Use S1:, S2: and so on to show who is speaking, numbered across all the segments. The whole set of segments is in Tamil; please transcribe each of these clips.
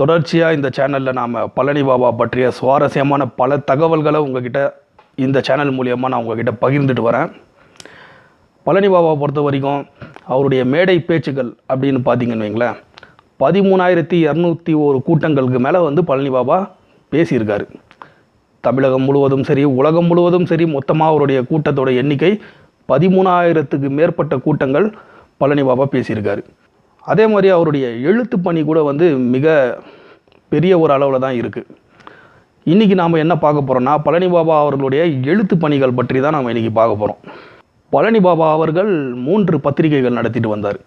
S1: தொடர்ச்சியாக இந்த சேனலில் நாம் பழனி பாபா பற்றிய சுவாரஸ்யமான பல தகவல்களை உங்ககிட்ட இந்த சேனல் மூலியமாக நான் உங்ககிட்ட பகிர்ந்துட்டு வரேன். பழனி பாபா பொறுத்த வரைக்கும் அவருடைய மேடை பேச்சுக்கள் அப்படின்னு பார்த்தீங்கன்னு வைங்களேன் பதிமூணாயிரத்தி இரநூத்தி ஒரு கூட்டங்களுக்கு மேலே வந்து பழனி பாபா பேசியிருக்காரு. தமிழகம் முழுவதும் சரி உலகம் முழுவதும் சரி மொத்தமாக அவருடைய கூட்டத்தோட எண்ணிக்கை பதிமூணாயிரத்துக்கு மேற்பட்ட கூட்டங்கள் பழனி பாபா பேசியிருக்காரு. அதே மாதிரி அவருடைய எழுத்து பணி கூட வந்து மிக பெரிய ஒரு அளவில் தான் இருக்குது இன்றைக்கி நாம் என்ன பார்க்க போகிறோம்னா பழனி பாபா அவர்களுடைய எழுத்து பணிகள் பற்றி தான் நாம் இன்றைக்கி பார்க்க போகிறோம் பழனி பாபா அவர்கள் மூன்று பத்திரிகைகள் நடத்திட்டு வந்தார்.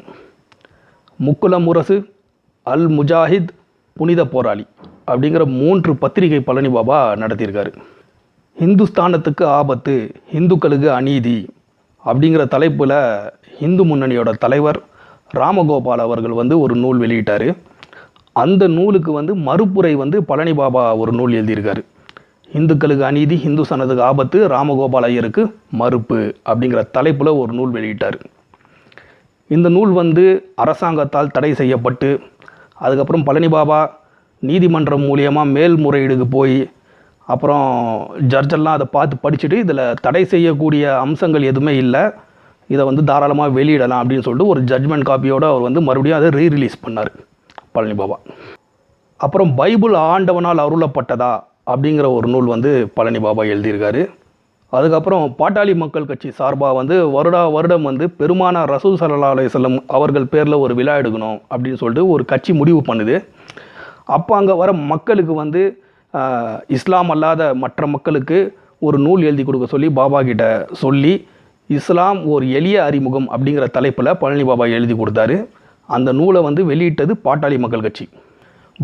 S1: முக்குல முரசு அல் முஜாஹித் புனித போராளி அப்படிங்கிற மூன்று பத்திரிகை பழனி பாபா நடத்தியிருக்காரு. இந்துஸ்தானத்துக்கு ஆபத்து இந்துக்களுக்கு அநீதி அப்படிங்கிற தலைப்பில் இந்து முன்னணியோட தலைவர் ராமகோபால் அவர்கள் வந்து ஒரு நூல் வெளியிட்டார். அந்த நூலுக்கு வந்து மறுப்புரை வந்து பழனி பாபா ஒரு நூல் எழுதியிருக்காரு. இந்துக்களுக்கு அநீதி இந்துஸ்தானத்துக்கு ஆபத்து ராமகோபால் ஐயருக்கு மறுப்பு அப்படிங்கிற தலைப்பில் ஒரு நூல் வெளியிட்டார். இந்த நூல் வந்து அரசாங்கத்தால் தடை செய்யப்பட்டு அதுக்கப்புறம் பழனி பாபா நீதிமன்றம் மூலியமாக மேல்முறையீடுக்கு போய் அப்புறம் ஜட்ஜெல்லாம் அதை பார்த்து படிச்சுட்டு இதில் தடை செய்யக்கூடிய அம்சங்கள் எதுவுமே இல்லை. இதை வந்து தாராளமாக வெளியிடலாம் அப்படின்னு சொல்லிட்டு ஒரு ஜட்மெண்ட் காப்பியோடு அவர் வந்து மறுபடியும் அதை ரீ ரிலீஸ் பண்ணார் பழனி பாபா. அப்புறம் பைபிள் ஆண்டவனால் அருளப்பட்டதா அப்படிங்கிற ஒரு நூல் வந்து பழனி பாபா எழுதியிருக்காரு. அதுக்கப்புறம் பாட்டாளி மக்கள் கட்சி சார்பாக வந்து வருடா வருடம் வந்து பெருமானா ரசூல் சல்லா அலையம் அவர்கள் பேரில் ஒரு விழா எடுக்கணும் அப்படின்னு சொல்லிட்டு ஒரு கட்சி முடிவு பண்ணுது. அப்போ அங்கே வர மக்களுக்கு வந்து இஸ்லாம் அல்லாத மற்ற மக்களுக்கு ஒரு நூல் எழுதி கொடுக்க சொல்லி பாபா கிட்ட சொல்லி இஸ்லாம் ஒரு எளிய அறிமுகம் அப்படிங்கிற தலைப்பில் பழனி பாபா எழுதி கொடுத்தாரு. அந்த நூலை வந்து வெளியிட்டது பாட்டாளி மக்கள் கட்சி.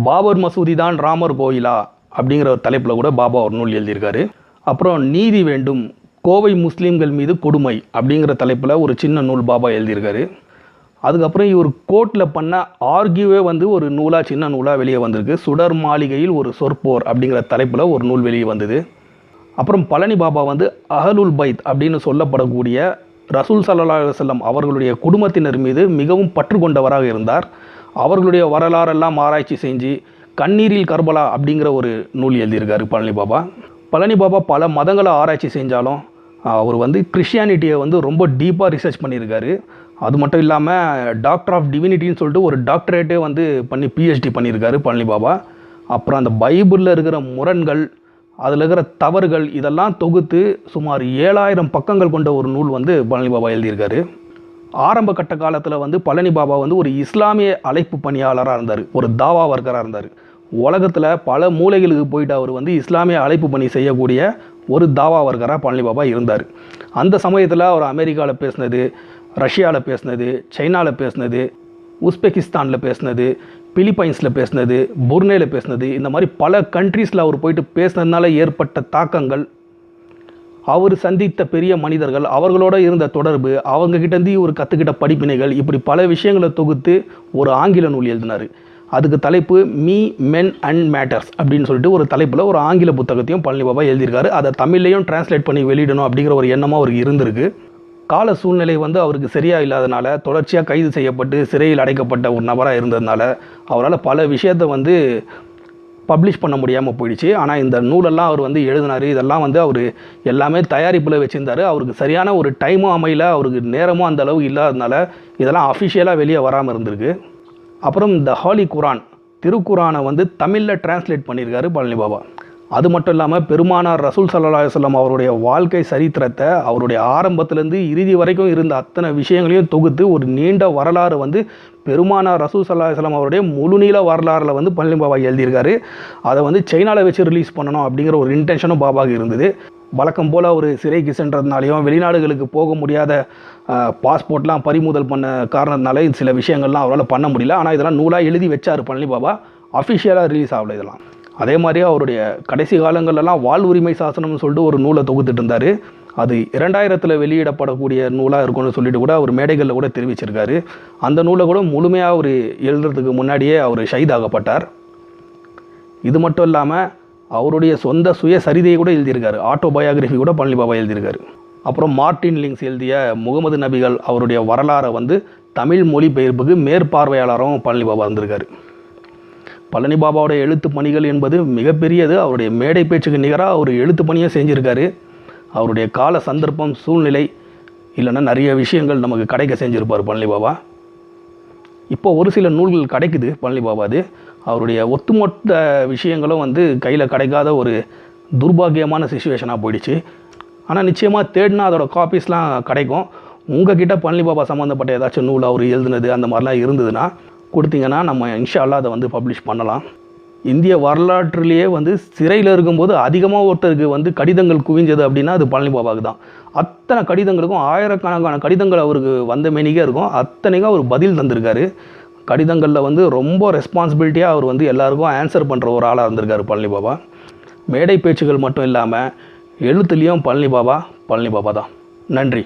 S1: பாபர் மசூதி தான் ராமர் கோயிலா அப்படிங்கிற தலைப்பில் கூட பாபா ஒரு நூல் எழுதியிருக்காரு. அப்புறம் நீதி வேண்டும் கோவை முஸ்லீம்கள் மீது கொடுமை அப்படிங்கிற தலைப்பில் ஒரு சின்ன நூல் பாபா எழுதியிருக்காரு. அதுக்கப்புறம் இவர் கோர்ட்டில் பண்ண ஆர்கியூவே வந்து ஒரு நூலாக சின்ன நூலாக வெளியே வந்திருக்கு. சுடர் மாளிகையில் ஒரு சொற்போர் அப்படிங்கிற தலைப்பில் ஒரு நூல் வெளியே வந்தது. அப்புறம் பழனி பாபா வந்து அஹலுல் பைத் அப்படின்னு சொல்லப்படக்கூடிய ரசூல் சல்லா செல்லம் அவர்களுடைய குடும்பத்தினர் மீது மிகவும் பற்று கொண்டவராக இருந்தார். அவர்களுடைய வரலாறெல்லாம் ஆராய்ச்சி செஞ்சு கண்ணீரில் கர்பலா அப்படிங்கிற ஒரு நூல் எழுதியிருக்காரு பழனி பாபா. பழனி பாபா பல மதங்களை ஆராய்ச்சி செஞ்சாலும் அவர் வந்து கிறிஸ்டியானிட்டியை வந்து ரொம்ப டீப்பாக ரிசர்ச் பண்ணியிருக்காரு. அது மட்டும் இல்லாமல் டாக்டர் ஆஃப் டிவினிட்டின்னு சொல்லிட்டு ஒரு டாக்டரேட்டே வந்து பண்ணி பிஹெச்டி பண்ணியிருக்காரு பழனி பாபா. அப்புறம் அந்த பைபிளில் இருக்கிற முரண்கள் அதில் இருக்கிற தவறுகள் இதெல்லாம் தொகுத்து சுமார் ஏழாயிரம் பக்கங்கள் கொண்ட ஒரு நூல் வந்து பழனி பாபா எழுதியிருக்காரு. ஆரம்ப கட்ட காலத்தில் வந்து பழனி பாபா வந்து ஒரு இஸ்லாமிய அழைப்பு பணியாளராக இருந்தார் ஒரு தாவா வர்க்கராக இருந்தார். உலகத்தில் பல மூலைகளுக்கு போயிட்டு அவர் வந்து இஸ்லாமிய அழைப்பு பணி செய்யக்கூடிய ஒரு தாவா வர்க்கராக பழனி பாபா இருந்தார். அந்த சமயத்தில் அவர் அமெரிக்காவில் பேசினது ரஷ்யாவில் பேசினது சைனாவில் பேசினது உஸ்பெகிஸ்தானில் பேசினது பிலிப்பைன்ஸில் பேசினது புர்னேல பேசினது இந்த மாதிரி பல கண்ட்ரீஸில் அவர் போயிட்டு பேசினதுனால ஏற்பட்ட தாக்கங்கள் அவர் சந்தித்த பெரிய மனிதர்கள் அவர்களோட இருந்த தொடர்பு அவங்கக்கிட்டேருந்து இவர் கற்றுக்கிட்ட படிப்பினைகள் இப்படி பல விஷயங்களை தொகுத்து ஒரு ஆங்கில நூல் எழுதினார். அதுக்கு தலைப்பு மீ மென் அண்ட் மேட்டர்ஸ் அப்படின்னு சொல்லிட்டு ஒரு தலைப்பில் ஒரு ஆங்கில புத்தகத்தையும் பழனி பாபா எழுதியிருக்காரு. அதை தமிழ்லையும் டிரான்ஸ்லேட் பண்ணி வெளியிடணும் அப்படிங்கிற ஒரு எண்ணமாக அவருக்கு இருந்திருக்கு. கால சூழ்நிலை வந்து அவருக்கு சரியாக இல்லாதனால தொடர்ச்சியாக கைது செய்யப்பட்டு சிறையில் அடைக்கப்பட்ட ஒரு நபராக இருந்ததுனால அவரால் பல விஷயத்தை வந்து பப்ளிஷ் பண்ண முடியாமல் போயிடுச்சு. ஆனால் இந்த நூலெல்லாம் அவர் வந்து எழுதினார். இதெல்லாம் வந்து அவர் எல்லாமே தயாரிப்பில் வச்சுருந்தார். அவருக்கு சரியான ஒரு டைமும் அமையல. அவருக்கு நேரமும் அந்த அளவு இல்லாததுனால இதெல்லாம் அஃபிஷியலாக வெளியே வராமல் இருந்திருக்கு. அப்புறம் இந்த ஹாலி குரான் திருக்குரானை வந்து தமிழில் டிரான்ஸ்லேட் பண்ணியிருக்காரு பழனி பாபா. அது மட்டும் இல்லாமல் பெருமானார் ரசூல் சல்லா சொல்லம் அவருடைய வாழ்க்கை சரித்திரத்தை அவருடைய ஆரம்பத்திலேருந்து இறுதி வரைக்கும் இருந்த அத்தனை விஷயங்களையும் தொகுத்து ஒரு நீண்ட வரலாறு வந்து பெருமானார் ரசூல் சல்லா சொல்லம் அவருடைய முழுநீள வரலாறில் வந்து பழனி பாபா எழுதியிருக்காரு. அதை வந்து சைனாவில் வச்சு ரிலீஸ் பண்ணணும் அப்படிங்கிற ஒரு இன்டென்ஷனும் பாபாவுக்கு இருந்தது. வழக்கம் போல் அவர் சிறைக்கு சென்றதுனாலையும் வெளிநாடுகளுக்கு போக முடியாத பாஸ்போர்ட்லாம் பறிமுதல் பண்ண காரணத்தினால சில விஷயங்கள்லாம் அவரால் பண்ண முடியல. ஆனால் இதெல்லாம் நூலாக எழுதி வச்சார் பழனி பாபா. அஃபிஷியலாக ரிலீஸ் ஆகல இதெல்லாம். அதே மாதிரி அவருடைய கடைசி காலங்கள்லாம் வாழ் உரிமை சாசனம்னு சொல்லிட்டு ஒரு நூலை தொகுத்துட்டு இருந்தார் அது இரண்டாயிரத்தில் வெளியிடப்படக்கூடிய நூலாக இருக்கும்னு சொல்லிட்டு கூட அவர் மேடைகளில் கூட தெரிவிச்சிருக்காரு. அந்த நூலை கூட முழுமையாக அவர் எழுதுறதுக்கு முன்னாடியே அவர் ஷைதாகப்பட்டார் இது மட்டும் இல்லாமல் அவருடைய சொந்த சுயசரிதையை கூட எழுதியிருக்காரு. ஆட்டோபயோகிராஃபி கூட பழனி பாபா எழுதியிருக்காரு. அப்புறம் மார்ட்டின் லிங்ஸ் எழுதிய முகமது நபிகள் அவருடைய வரலாறை வந்து தமிழ் மொழிபெயர்ப்புக்கு மேற்பார்வையாளரும் பழனி பாபா இருந்திருக்காரு பழனி பாபாவோட எழுத்து பணிகள் என்பது மிகப்பெரியது. அவருடைய மேடை பேச்சுக்கு நிகராக அவர் எழுத்து பணியை செஞ்சுருக்காரு. அவருடைய கால சந்தர்ப்பம் சூழ்நிலை இல்லைன்னா நிறைய விஷயங்கள் நமக்கு கிடைக்க செஞ்சுருப்பார் பழனி பாபா. இப்போ ஒரு சில நூல்கள் கிடைக்குது பழனி பாபாது அவருடைய ஒட்டுமொத்த விஷயங்களும் வந்து கையில் கிடைக்காத ஒரு துர்பாக்கியமான சுச்சுவேஷனாக போயிடுச்சு. ஆனால் நிச்சயமாக தேடினா அதோட காப்பீஸ்லாம் கிடைக்கும். உங்ககிட்ட பழனி பாபா சம்மந்தப்பட்ட ஏதாச்சும் நூல் அவர் எழுதுனது அந்த மாதிரிலாம் இருந்ததுன்னா கொடுத்தீங்கன்னா நம்ம இன்ஷா அதை வந்து பப்ளிஷ் பண்ணலாம். இந்திய வரலாற்றிலேயே வந்து சிறையில் இருக்கும்போது அதிகமாக ஒருத்தருக்கு வந்து கடிதங்கள் குவிஞ்சது அப்படின்னா அது பழனி பாபாவுக்கு தான். அத்தனை கடிதங்களுக்கும் ஆயிரக்கணக்கான கடிதங்கள் அவருக்கு வந்த மேனிக்கே இருக்கும். அத்தனைக்கும் அவர் பதில் தந்திருக்காரு. கடிதங்களில் வந்து ரொம்ப ரெஸ்பான்சிபிலிட்டியாக அவர் வந்து எல்லாருக்கும் ஆன்சர் பண்ணுற ஒரு ஆளாக இருந்திருக்காரு பழனி பாபா. மேடை பேச்சுகள் மட்டும் இல்லாமல் எழுத்துலேயும் பழனி பாபா பழனி பாபா தான். நன்றி.